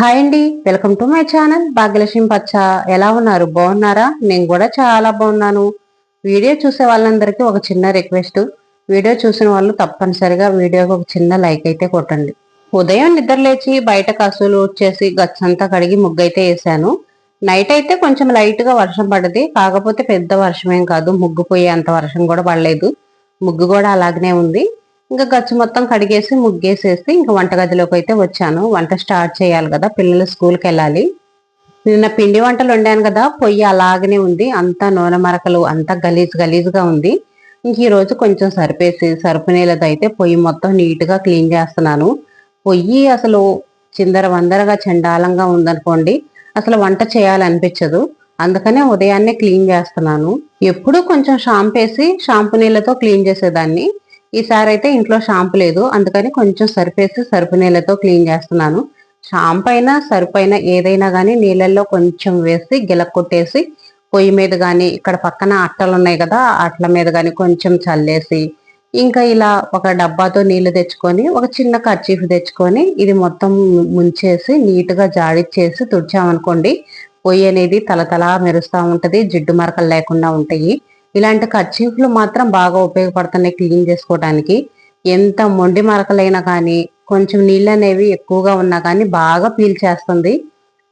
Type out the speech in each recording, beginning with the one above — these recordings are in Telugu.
హాయ్ అండి. Welcome to my channel Bhagyalakshmi పచ్చ ఎలా ఉన్నారు? బాగున్నారా? నేను కూడా చాలా బాగున్నాను. వీడియో చూసే వాళ్ళందరికీ ఒక చిన్న రిక్వెస్ట్. వీడియో చూసిన వాళ్ళు తప్పనిసరిగా వీడియోకి ఒక చిన్న లైక్ అయితే కొట్టండి. ఉదయం నిద్ర లేచి బయట కసులు వచ్చేసి గచ్చంతా కడిగి ముగ్గు అయితే వేసాను. నైట్ అయితే కొంచెం లైట్గా వర్షం పడది కాకపోతే పెద్ద వర్షమేం కాదు. ముగ్గు పోయే అంత వర్షం కూడా పడలేదు. ముగ్గు కూడా అలాగనే ఉంది. ఇంకా గచ్చు మొత్తం కడిగేసి ముగ్గేసేసి ఇంకా వంటగదిలోకి అయితే వచ్చాను. వంట స్టార్ట్ చేయాలి కదా పిల్లలు స్కూల్కి వెళ్ళాలి. నిన్న పిండి వంటలు వండాను కదా పొయ్యి అలాగనే ఉంది. అంతా నూనె మరకలు అంతా గలీజ్ గలీజ్గా ఉంది. ఇంక ఈరోజు కొంచెం సరిపేసి సరుపు అయితే పొయ్యి మొత్తం నీట్గా క్లీన్ చేస్తున్నాను. పొయ్యి అసలు చిందర వందరగా చండాలంగా ఉందనుకోండి అసలు వంట చేయాలనిపించదు. అందుకనే ఉదయాన్నే క్లీన్ చేస్తున్నాను. ఎప్పుడూ కొంచెం షాంపేసి వేసి షాంపూ నీళ్ళతో క్లీన్ చేసేదాన్ని. ఈసారి అయితే ఇంట్లో షాంపు లేదు. అందుకని కొంచెం సరిపేసి సరుపు నీళ్ళతో క్లీన్ చేస్తున్నాను. షాంపు అయినా సరుపు అయినా ఏదైనా కానీ నీళ్ళల్లో కొంచెం వేసి గిలక్కొట్టేసి పొయ్యి మీద కానీ ఇక్కడ పక్కన అట్టలు ఉన్నాయి కదా అట్ల మీద కానీ కొంచెం చల్లేసి ఇంకా ఇలా ఒక డబ్బాతో నీళ్ళు తెచ్చుకొని ఒక చిన్న కర్చీఫ్ తెచ్చుకొని ఇది మొత్తం ముంచేసి నీట్గా జాడిచ్చేసి తుడిచామనుకోండి పొయ్యి అనేది తలతలా మెరుస్తూ ఉంటుంది జిడ్డు మరకలు లేకుండా ఉంటాయి. ఇలాంటి కర్చీఫ్లు మాత్రం బాగా ఉపయోగపడుతున్నాయి క్లీన్ చేసుకోవడానికి ఎంత మొండి మరకలైనా కానీ కొంచెం నీళ్ళు అనేవి ఎక్కువగా ఉన్నా కానీ బాగా పీల్ చేస్తుంది.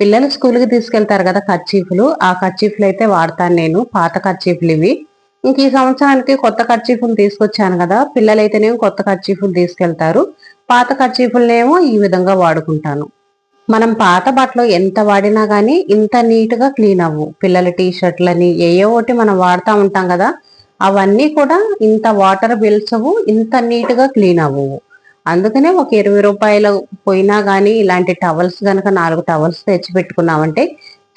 పిల్లలు స్కూల్కి తీసుకెళ్తారు కదా కర్చీఫ్లు ఆ కర్చీఫ్లు అయితే వాడతాను నేను పాత కర్చీఫ్లు ఇవి. ఇంక ఈ సంవత్సరానికి కొత్త కర్చీఫ్లు తీసుకొచ్చాను కదా పిల్లలైతేనేమో కొత్త కర్చీఫ్లు తీసుకెళ్తారు. పాత కర్చీఫ్లనేమో ఈ విధంగా వాడుకుంటాను. మనం పాత బట్టలు ఎంత వాడినా కానీ ఇంత నీట్గా క్లీన్ అవ్వు. పిల్లల టీ షర్ట్లని ఏయో ఒకటి మనం వాడుతూ ఉంటాం కదా అవన్నీ కూడా ఇంత వాటర్ పీల్చవు ఇంత నీట్గా క్లీన్ అవ్వవు అందుకనే ఒక ఇరవై రూపాయలు పోయినా కానీ ఇలాంటి టవల్స్ కనుక నాలుగు టవల్స్ తెచ్చి పెట్టుకున్నామంటే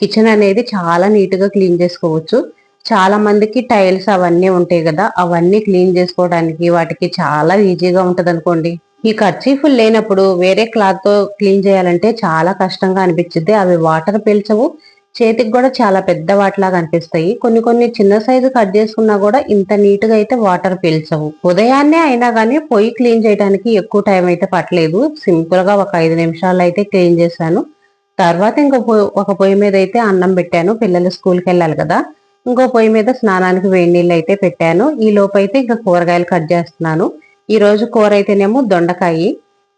కిచెన్ అనేది చాలా నీట్గా క్లీన్ చేసుకోవచ్చు. చాలా మందికి టైల్స్ అవన్నీ ఉంటాయి కదా అవన్నీ క్లీన్ చేసుకోవడానికి వాటికి చాలా ఈజీగా ఉంటుంది అనుకోండి ఈ ఖర్చీఫులు లేనప్పుడు వేరే క్లాత్తో క్లీన్ చేయాలంటే చాలా కష్టంగా అనిపించింది అవి వాటర్ పీల్చవు. చేతికి కూడా చాలా పెద్ద వాటిలాగా అనిపిస్తాయి. కొన్ని కొన్ని చిన్న సైజు కట్ చేసుకున్నా కూడా ఇంత నీట్గా అయితే వాటర్ పీల్చవు. ఉదయాన్నే అయినా కానీ పొయ్యి క్లీన్ చేయడానికి ఎక్కువ టైం అయితే పట్టలేదు. సింపుల్గా ఒక ఐదు నిమిషాలు అయితే క్లీన్ చేశాను. తర్వాత ఇంకో ఒక పొయ్యి మీద అయితే అన్నం పెట్టాను. పిల్లలు స్కూల్కి వెళ్ళాలి కదా. ఇంకో పొయ్యి మీద స్నానానికి వేడి నీళ్ళు అయితే పెట్టాను. ఈ లోపు అయితే ఇంకా కూరగాయలు కట్ చేస్తున్నాను. ఈ రోజు కూర అయితేనేమో దొండకాయ.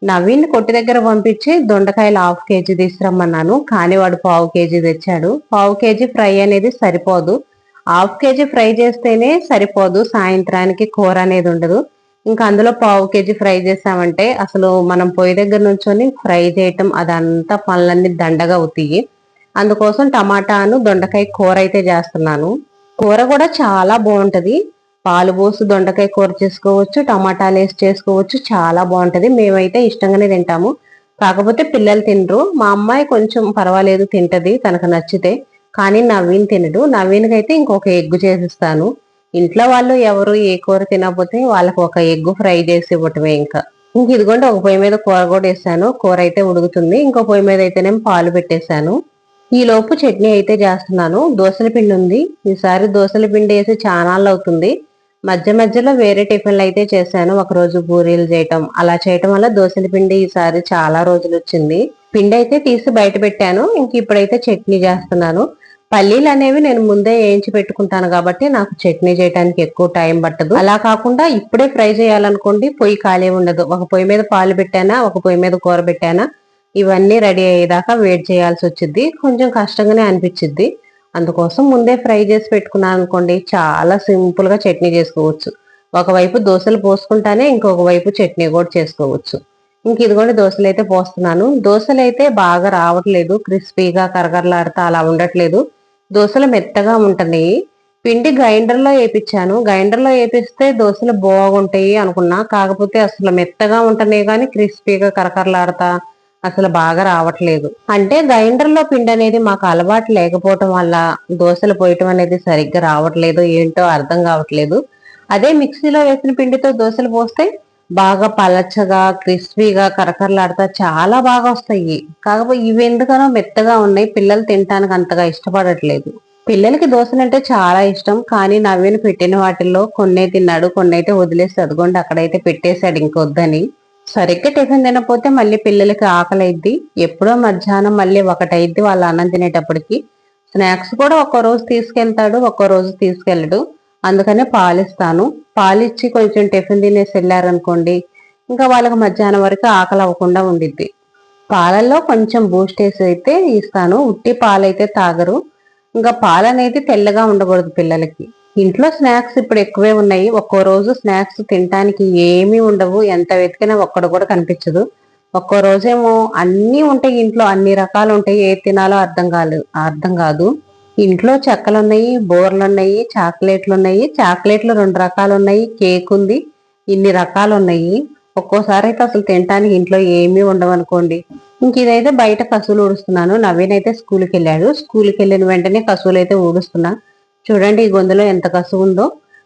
నవీన్ కొట్టి దగ్గర పంపించి దొండకాయలు హాఫ్ కేజీ తీసుకురమ్మన్నాను. కానీ వాడు పావు కేజీ తెచ్చాడు. పావు కేజీ ఫ్రై అనేది సరిపోదు. హాఫ్ కేజీ ఫ్రై చేస్తేనే సరిపోదు. సాయంత్రానికి కూర అనేది ఉండదు. ఇంకా అందులో పావు కేజీ ఫ్రై చేసామంటే అసలు మనం పొయ్యి దగ్గర నుంచొని ఫ్రై చేయటం అదంతా పనులన్నీ దండగా అవుతాయి. అందుకోసం టమాటాను దొండకాయ కూర అయితే చేస్తున్నాను. కూర కూడా చాలా బాగుంటుంది. పాలు పోసి దొండకాయ కూర చేసుకోవచ్చు టమాటాలు వేసి చేసుకోవచ్చు చాలా బాగుంటుంది. మేమైతే ఇష్టంగానే తింటాము. కాకపోతే పిల్లలు తినరు. మా అమ్మాయి కొంచెం పర్వాలేదు తింటది తనకు నచ్చితే. కానీ నవీన్ తినడు. నవీన్కి అయితే ఇంకొక ఎగ్గు చేసిస్తాను. ఇంట్లో వాళ్ళు ఎవరు ఏ కూర తినకపోతే వాళ్ళకి ఒక ఎగ్గు ఫ్రై చేసి ఇవ్వటమే ఇంకా. ఇంక ఇదిగోండి ఒక పొయ్యి మీద కూర కూడా వేసాను. కూర అయితే ఉడుకుతుంది. ఇంకో పొయ్యి మీద అయితేనేమో పాలు పెట్టేశాను. ఈ లోపు చట్నీ అయితే చేస్తున్నాను. దోశల పిండి ఉంది. ఈసారి దోశల పిండి వేసి చానాళ్ళు అవుతుంది. మధ్య మధ్యలో వేరే టిఫిన్లు అయితే చేశాను. ఒక రోజు పూరీలు చేయటం అలా చేయటం వల్ల దోశల పిండి ఈసారి చాలా రోజులు వచ్చింది. పిండి అయితే తీసి బయట పెట్టాను. ఇంక ఇప్పుడైతే చట్నీ చేస్తున్నాను. పల్లీలు అనేవి నేను ముందే వేయించి పెట్టుకుంటాను కాబట్టి నాకు చట్నీ చేయడానికి ఎక్కువ టైం పట్టదు. అలా కాకుండా ఇప్పుడే ఫ్రై చేయాలనుకోండి పొయ్యి ఖాళీ ఉండదు. ఒక పొయ్యి మీద పాలు పెట్టానా ఒక పొయ్యి మీద కూర పెట్టానా ఇవన్నీ రెడీ అయ్యేదాకా వెయిట్ చేయాల్సి వచ్చింది కొంచెం కష్టంగానే అనిపించింది అందుకోసం ముందే ఫ్రై చేసి పెట్టుకున్నాను అనుకోండి చాలా సింపుల్గా చట్నీ చేసుకోవచ్చు. ఒకవైపు దోశలు పోసుకుంటానే ఇంకొక వైపు చట్నీ కూడా చేసుకోవచ్చు. ఇంక ఇదిగోండి దోశలు అయితే పోస్తున్నాను. దోశలు అయితే బాగా రావట్లేదు క్రిస్పీగా కరకరలాడుతా అలా ఉండట్లేదు. దోశలు మెత్తగా ఉంటున్నాయి. పిండి గ్రైండర్లో వేపించాను గ్రైండర్లో వేపిస్తే దోశలు బాగుంటాయి అనుకున్నా. కాకపోతే అసలు మెత్తగా ఉంటున్నాయి కానీ క్రిస్పీగా కరకరలాడతా అసలు బాగా రావట్లేదు. అంటే గ్రైండర్లో పిండి అనేది మాకు అలవాటు లేకపోవటం వల్ల దోశలు పోయటం అనేది సరిగ్గా రావట్లేదు ఏంటో అర్థం కావట్లేదు. అదే మిక్సీలో వేసిన పిండితో దోశలు పోస్తే బాగా పలచగా క్రిస్పీగా కరకరలాడుతా చాలా బాగా వస్తాయి. కాకపోతే ఇవి ఎందుకనో మెత్తగా ఉన్నాయి పిల్లలు తినడానికి అంతగా ఇష్టపడట్లేదు. పిల్లలకి దోశలు అంటే చాలా ఇష్టం కానీ నవ్వేను పెట్టిన వాటిల్లో కొన్నే తిన్నాడు కొన్ని అయితే వదిలేసి అదిగోండి అక్కడైతే పెట్టేశాడు ఇంకొద్దని. సరిగ్గా టిఫిన్ తినకపోతే మళ్ళీ పిల్లలకి ఆకలి అయింది ఎప్పుడో మధ్యాహ్నం మళ్ళీ ఒకటైద్ది వాళ్ళ అన్నం తినేటప్పటికి. స్నాక్స్ కూడా ఒక్కో రోజు తీసుకెళ్తాడు ఒక్కో రోజు తీసుకెళ్ళడు. అందుకనే పాలిస్తాను. పాలిచ్చి కొంచెం టిఫిన్ తినేసి వెళ్ళారనుకోండి ఇంకా వాళ్ళకి మధ్యాహ్నం వరకు ఆకలి అవ్వకుండా ఉండిద్ది. పాలల్లో కొంచెం బూస్ట్ వేసి అయితే ఇస్తాను. ఉట్టి పాలైతే తాగరు. ఇంకా పాలనేది తెల్లగా ఉండకూడదు పిల్లలకి. ఇంట్లో స్నాక్స్ ఇప్పుడు ఎక్కువే ఉన్నాయి. ఒక్కో రోజు స్నాక్స్ తినడానికి ఏమీ ఉండవు. ఎంత వెతికినా ఒక్కడు కూడా కనిపించదు. ఒక్కో రోజేమో అన్నీ ఉంటాయి ఇంట్లో. అన్ని రకాలు ఉంటాయి. ఏ తినాలో అర్థం కాలేదు అర్థం కాదు. ఇంట్లో చెక్కలు ఉన్నాయి బోర్లు ఉన్నాయి చాక్లెట్లు ఉన్నాయి చాక్లెట్లు రెండు రకాలు ఉన్నాయి కేక్ ఉంది ఇన్ని రకాలు ఉన్నాయి ఒక్కోసారి అయితే అసలు తినడానికి ఇంట్లో ఏమీ ఉండవనుకోండి. ఇంక ఇదైతే బయట కసువులు ఊడుస్తున్నాను. నవీన్ అయితే స్కూల్కి వెళ్ళాడు. స్కూల్కి వెళ్ళిన వెంటనే కసువులు అయితే ఊడుస్తున్నా. చూడండి ఈ గొంతులో ఎంత కసువు ఉందో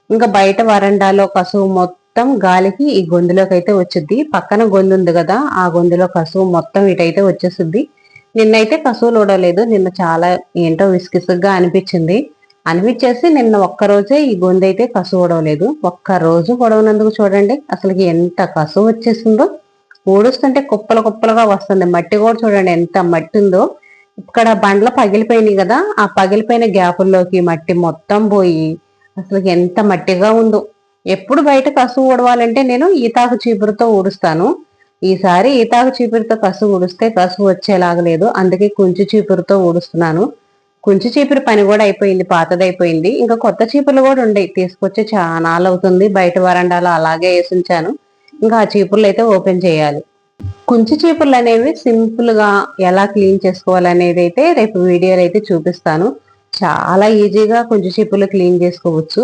ఇంకా బయట వరండాలో కసువు మొత్తం గాలికి ఈ గొంతులోకి అయితే వచ్చుద్ది. పక్కన గొంతు ఉంది కదా ఆ గొంతులో కసువు మొత్తం ఇటైతే వచ్చేస్తుంది నిన్నైతే కసువు ఊడలేదు నిన్న చాలా ఏంటో విసుగిసుగ్గా అనిపించింది. అనిపించేసి నిన్న ఒక్కరోజే ఈ గొంతు అయితే కసువు ఒడవలేదు ఒక్క రోజు పొడవనందుకు చూడండి అసలుకి ఎంత కసువు వచ్చేసిందో. ఊడుస్తుంటే కుప్పలు కుప్పలుగా వస్తుంది. మట్టి కూడా చూడండి ఎంత మట్టి ఉందో ఇక్కడ బండ్లు పగిలిపోయినాయి కదా ఆ పగిలిపోయిన గ్యాపుల్లోకి మట్టి మొత్తం పోయి అసలు ఎంత మట్టిగా ఉందో. ఎప్పుడు బయట కసు ఊడవాలంటే నేను ఈతాకు చీపురుతో ఊడుస్తాను. ఈసారి ఈతాకు చీపురుతో కసు ఊడిస్తే కసు వచ్చేలాగలేదు అందుకే కుంచి చీపురుతో ఊడుస్తున్నాను. కుంచి చీపురు పని కూడా అయిపోయింది పాతదైపోయింది. ఇంకా కొత్త చీపుర్లు కూడా ఉండేవి తీసుకొచ్చి చాలా అవుతుంది. బయట వరండాలో అలాగే వేసించాను. ఇంకా ఆ చీపుర్లు అయితే ఓపెన్ చేయాలి. కుంచి చీపుర్లు అనేవి సింపుల్గా ఎలా క్లీన్ చేసుకోవాలనేది అయితే రేపు వీడియోలో అయితే చూపిస్తాను. చాలా ఈజీగా కుంచి చీపుర్లు క్లీన్ చేసుకోవచ్చు.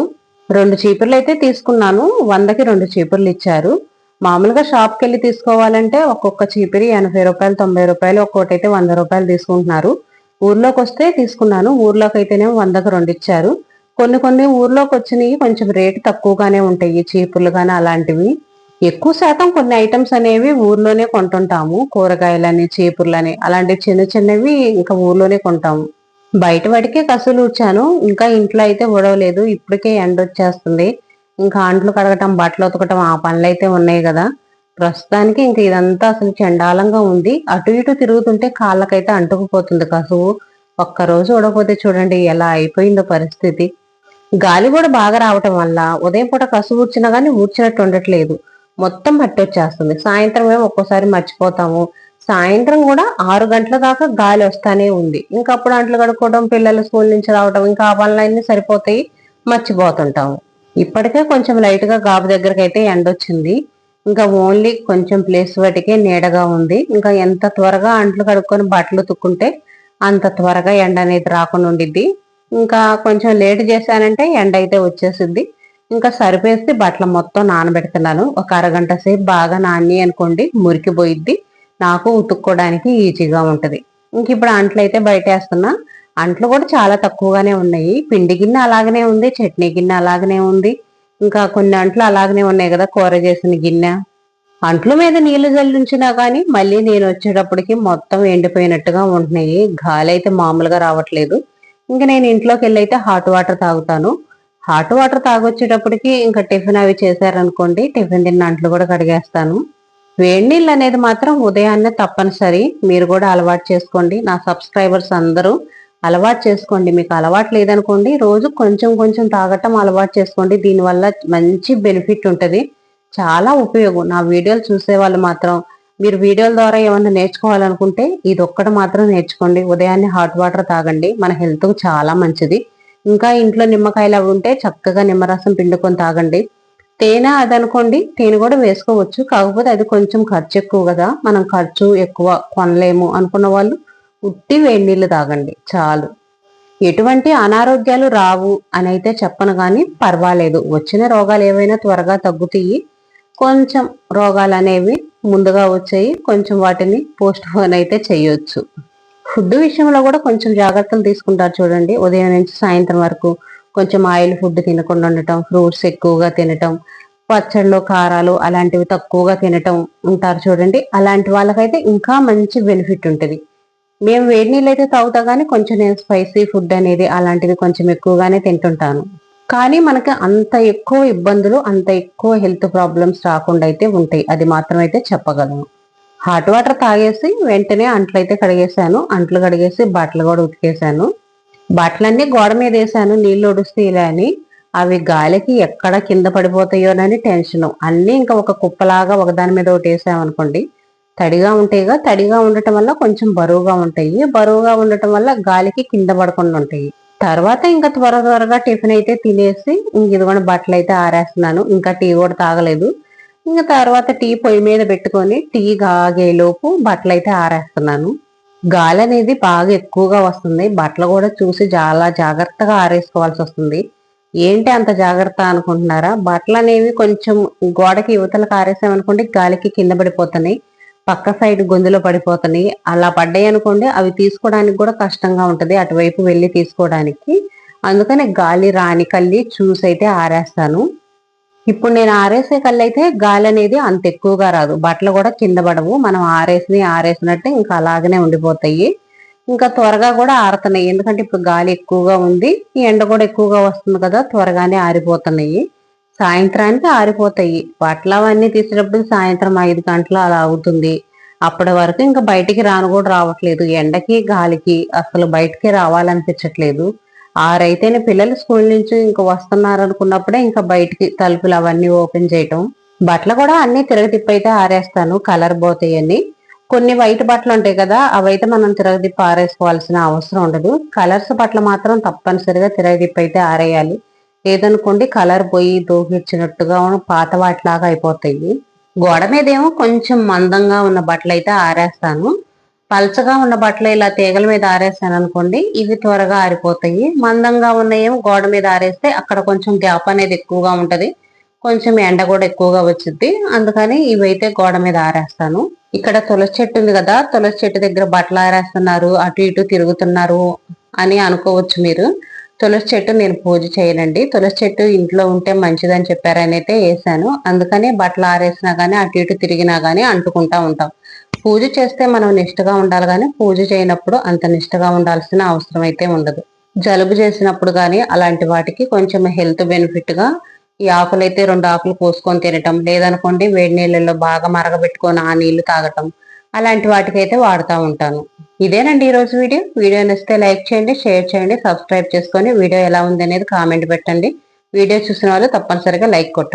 రెండు చీపుర్లు అయితే తీసుకున్నాను. వందకి రెండు చీపుర్లు ఇచ్చారు. మామూలుగా షాప్కి వెళ్ళి తీసుకోవాలంటే ఒక్కొక్క చీపిరి ఎనభై రూపాయలు తొంభై రూపాయలు ఒక్కొక్కటి అయితే వంద రూపాయలు తీసుకుంటున్నారు. ఊర్లోకి వస్తే తీసుకున్నాను. ఊర్లోకి అయితేనేమో వందకు రెండు ఇచ్చారు. కొన్ని కొన్ని ఊర్లోకి వచ్చినవి కొంచెం రేటు తక్కువగానే ఉంటాయి. చీపుర్లు కానీ అలాంటివి. ఎక్కువ శాతం కొన్ని ఐటమ్స్ అనేవి ఊర్లోనే కొంటుంటాము. కూరగాయలని చీపుర్లని అలాంటి చిన్న చిన్నవి ఇంకా ఊర్లోనే కొంటాము. బయట వాటికే కసులు వచ్చాను ఇంకా ఇంట్లో అయితే ఉడవలేదు ఇప్పటికే ఎండ వచ్చేస్తుంది. ఇంకా అంట్లు కడగటం బట్టలు ఉతకటం ఆ పనులు అయితే ఉన్నాయి కదా. ప్రస్తుతానికి ఇంక ఇదంతా అసలు చండాలంగా ఉంది. అటు ఇటు తిరుగుతుంటే కాళ్ళకైతే అంటుకుపోతుంది కసువు. ఒక్కరోజు ఉడకపోతే చూడండి ఎలా అయిపోయిందో పరిస్థితి. గాలి కూడా బాగా రావటం వల్ల ఉదయం పూట కసువు ఊడ్చినా కానీ ఊడ్చినట్టు ఉండట్లేదు. మొత్తం మట్టి వచ్చేస్తుంది సాయంత్రం ఏమో ఒక్కోసారి మర్చిపోతాము. సాయంత్రం కూడా ఆరు గంటల దాకా గాలి వస్తానే ఉంది. ఇంకా అప్పుడు అంట్లు కడుక్కోవడం పిల్లలు స్కూల్ నుంచి రావడం ఇంకా ఆ పనులన్నీ సరిపోతాయి. మర్చిపోతుంటాము. ఇప్పటికే కొంచెం లైట్గా గాబు దగ్గరకైతే అయితే ఎండ వచ్చింది ఇంకా ఓన్లీ కొంచెం ప్లేస్ వాటికే నీడగా ఉంది. ఇంకా ఎంత త్వరగా అంట్లు కడుక్కొని బట్టలు తుక్కుంటే అంత త్వరగా ఎండ అనేది రాకుండా ఉండిద్ది. ఇంకా కొంచెం లేట్ చేశానంటే ఎండ అయితే వచ్చేసిద్ది. ఇంకా సరిపేసి బట్టలు మొత్తం నానబెడుతున్నాను. ఒక అరగంట సేపు బాగా నాని అనుకోండి మురికి పోయిద్ది నాకు ఉతుక్కోవడానికి ఈజీగా ఉంటుంది. ఇంక ఇప్పుడు అంట్లు అయితే బయటేస్తున్నా. అంట్లు కూడా చాలా తక్కువగానే ఉన్నాయి. పిండి గిన్నె అలాగనే ఉంది చట్నీ గిన్నె అలాగనే ఉంది. ఇంకా కొన్ని అంట్లు అలాగనే ఉన్నాయి కదా కూర చేసిన గిన్నె. అంట్ల మీద నీళ్ళు జల్లించినా కానీ మళ్ళీ నేను వచ్చేటప్పటికి మొత్తం ఎండిపోయినట్టుగా ఉంటున్నాయి. గాలి అయితే మామూలుగా రావట్లేదు. ఇంకా నేను ఇంట్లోకి వెళ్ళి అయితే హాట్ వాటర్ తాగుతాను. హాట్ వాటర్ తాగొచ్చేటప్పటికి ఇంకా టిఫిన్ అవి చేశారనుకోండి టిఫిన్ తిన్న అంట్లు కూడా కడిగేస్తాను. వేడి నీళ్ళు అనేది మాత్రం ఉదయాన్నే తప్పనిసరి. మీరు కూడా అలవాటు చేసుకోండి. నా సబ్స్క్రైబర్స్ అందరూ అలవాటు చేసుకోండి. మీకు అలవాటు లేదనుకోండి రోజు కొంచెం కొంచెం తాగటం అలవాటు చేసుకోండి. దీనివల్ల మంచి బెనిఫిట్ ఉంటుంది. చాలా ఉపయోగం. నా వీడియోలు చూసే వాళ్ళు మాత్రం మీరు వీడియోల ద్వారా ఏమన్నా నేర్చుకోవాలనుకుంటే ఇది ఒక్కటి మాత్రం నేర్చుకోండి. ఉదయాన్నే హాట్ వాటర్ తాగండి. మన హెల్త్కు చాలా మంచిది. ఇంకా ఇంట్లో నిమ్మకాయలు అవి ఉంటే చక్కగా నిమ్మరసం పిండుకొని తాగండి. తేనె అది అనుకోండి తేనె కూడా వేసుకోవచ్చు. కాకపోతే అది కొంచెం ఖర్చు ఎక్కువ కదా. మనం ఖర్చు ఎక్కువ కొనలేము అనుకున్న వాళ్ళు ఉట్టి వేడి నీళ్ళు తాగండి. చాలు. ఎటువంటి అనారోగ్యాలు రావు అని అయితే చెప్పను కానీ పర్వాలేదు. వచ్చిన రోగాలు ఏవైనా త్వరగా తగ్గుతాయి. కొంచెం రోగాలు అనేవి ముందుగా వచ్చాయి. కొంచెం వాటిని పోస్ట్ పోన్ అయితే చేయొచ్చు. ఫుడ్ విషయంలో కూడా కొంచెం జాగ్రత్తలు తీసుకుంటారు చూడండి. ఉదయం నుంచి సాయంత్రం వరకు కొంచెం ఆయిల్ ఫుడ్ తినకుండా ఉండటం ఫ్రూట్స్ ఎక్కువగా తినటం పచ్చళ్ళు కారాలు అలాంటివి తక్కువగా తినటం ఉంటారు చూడండి. అలాంటి వాళ్ళకైతే ఇంకా మంచి బెనిఫిట్ ఉంటుంది. మేము వేడి నీళ్ళు అయితే తాగుతా కానీ కొంచెం నేను స్పైసీ ఫుడ్ అనేది అలాంటివి కొంచెం ఎక్కువగానే తింటుంటాను. కానీ మనకి అంత ఎక్కువ ఇబ్బందులు అంత ఎక్కువ హెల్త్ ప్రాబ్లమ్స్ రాకుండా అయితే ఉంటాయి. అది మాత్రం అయితే చెప్పగలను. హాట్ వాటర్ తాగేసి వెంటనే అంట్లు అయితే కడిగేశాను. అంట్లు కడిగేసి బట్టలు కూడా ఉతికేశాను. బట్టలన్నీ గోడ మీద వేసాను. నీళ్ళు ఒడుస్తే ఇలా అని అవి గాలికి ఎక్కడ కింద పడిపోతాయోనని టెన్షన్. అన్నీ ఇంకా ఒక కుప్పలాగా ఒకదాని మీద ఒకటి వేసామనుకోండి తడిగా ఉంటాయిగా తడిగా ఉండటం వల్ల కొంచెం బరువుగా ఉంటాయి. బరువుగా ఉండటం వల్ల గాలికి కింద పడకుండా ఉంటాయి. తర్వాత ఇంకా త్వర త్వరగా టిఫిన్ అయితే తినేసి ఇంక ఇదిగోండి బట్టలు అయితే ఆరేస్తున్నాను. ఇంకా టీ కూడా తాగలేదు. ఇంకా తర్వాత టీ పొయ్యి మీద పెట్టుకొని టీ కాగేలోపు బట్టలు అయితే ఆరేస్తున్నాను. గాలి అనేది బాగా ఎక్కువగా వస్తుంది. బట్టలు కూడా చూసి చాలా జాగ్రత్తగా ఆరేసుకోవాల్సి వస్తుంది. ఏంటి అంత జాగ్రత్త అనుకుంటున్నారా? బట్టలు అనేవి కొంచెం గోడకి యువతలకు ఆరేసామనుకోండి గాలికి కింద పడిపోతున్నాయి. పక్క సైడ్ గొంతులో పడిపోతున్నాయి. అలా పడ్డాయి అనుకోండి అవి తీసుకోవడానికి కూడా కష్టంగా ఉంటుంది అటువైపు వెళ్ళి తీసుకోవడానికి. అందుకని గాలి రానికల్లి చూసి అయితే ఆరేస్తాను. ఇప్పుడు నేను ఆరేసే కళ్ళు అయితే గాలి అనేది అంత ఎక్కువగా రాదు. బట్టలు కూడా కింద పడవు. మనం ఆరేసి ఆరేసినట్టే ఇంకా అలాగనే ఉండిపోతాయి. ఇంకా త్వరగా కూడా ఆరుతున్నాయి. ఎందుకంటే ఇప్పుడు గాలి ఎక్కువగా ఉంది. ఈ ఎండ కూడా ఎక్కువగా వస్తుంది కదా త్వరగానే ఆరిపోతున్నాయి. సాయంత్రానికి ఆరిపోతాయి. బట్టలు అవన్నీ తీసేటప్పుడు సాయంత్రం ఐదు గంటలు అలా అవుతుంది. అప్పటి వరకు ఇంకా బయటికి రాను కూడా రావట్లేదు. ఎండకి గాలికి అసలు బయటికి రావాలనిపించట్లేదు. ఆరైతేనే పిల్లలు స్కూల్ నుంచి ఇంకా వస్తున్నారు అనుకున్నప్పుడే ఇంకా బయటికి తలుపులు అవన్నీ ఓపెన్ చేయటం. బట్టలు కూడా అన్ని తిరగతిప్పి అయితే ఆరేస్తాను కలర్ పోతాయని కొన్ని వైట్ బట్టలు ఉంటాయి కదా అవైతే మనం తిరగదిప్ప ఆరేసుకోవాల్సిన అవసరం ఉండదు. కలర్స్ బట్టలు మాత్రం తప్పనిసరిగా తిరగతిప్పి అయితే ఆరేయాలి. ఏదనుకోండి కలర్ పోయి దూకిచ్చినట్టుగా పాత వాటిలాగా అయిపోతాయి. గోడ మీద ఏమో కొంచెం మందంగా ఉన్న బట్టలు అయితే ఆరేస్తాను. పలచగా ఉన్న బట్టలు ఇలా తీగల మీద ఆరేసాను అనుకోండి ఇవి త్వరగా ఆరిపోతాయి. మందంగా ఉన్నయేమో గోడ మీద ఆరేస్తే అక్కడ కొంచెం గ్యాప్ అనేది ఎక్కువగా ఉంటది. కొంచెం ఎండ కూడా ఎక్కువగా వచ్చింది అందుకని ఇవైతే గోడ మీద ఆరేస్తాను. ఇక్కడ తులసి చెట్టు ఉంది కదా తులసి చెట్టు దగ్గర బట్టలు ఆరేస్తున్నారు అటు ఇటు తిరుగుతున్నారు అని అనుకోవచ్చు మీరు. తులసి చెట్టు నేను పూజ చేయనండి. తులసి చెట్టు ఇంట్లో ఉంటే మంచిదని చెప్పారని అయితే వేసాను అందుకని బట్టలు ఆరేసినా గానీ అటు ఇటు తిరిగినా గానీ అంటుకుంటా ఉంటాం. పూజ చేస్తే మనం నిష్టగా ఉండాలి కానీ పూజ చేయనప్పుడు అంత నిష్టగా ఉండాల్సిన అవసరం అయితే ఉండదు. జలుబు చేసినప్పుడు కానీ అలాంటి వాటికి కొంచెం హెల్త్ బెనిఫిట్గా ఈ ఆకులు అయితే రెండు ఆకులు పోసుకొని తినటం లేదనుకోండి వేడి నీళ్ళల్లో బాగా మరగబెట్టుకొని ఆ నీళ్ళు తాగటం అలాంటి వాటికైతే వాడుతూ ఉంటాను. ఇదేనండి ఈరోజు వీడియో. వీడియో నచ్చితే లైక్ చేయండి షేర్ చేయండి సబ్స్క్రైబ్ చేసుకొని వీడియో ఎలా ఉంది అనేది కామెంట్ పెట్టండి. వీడియో చూసిన వాళ్ళు తప్పనిసరిగా లైక్ కొట్టండి.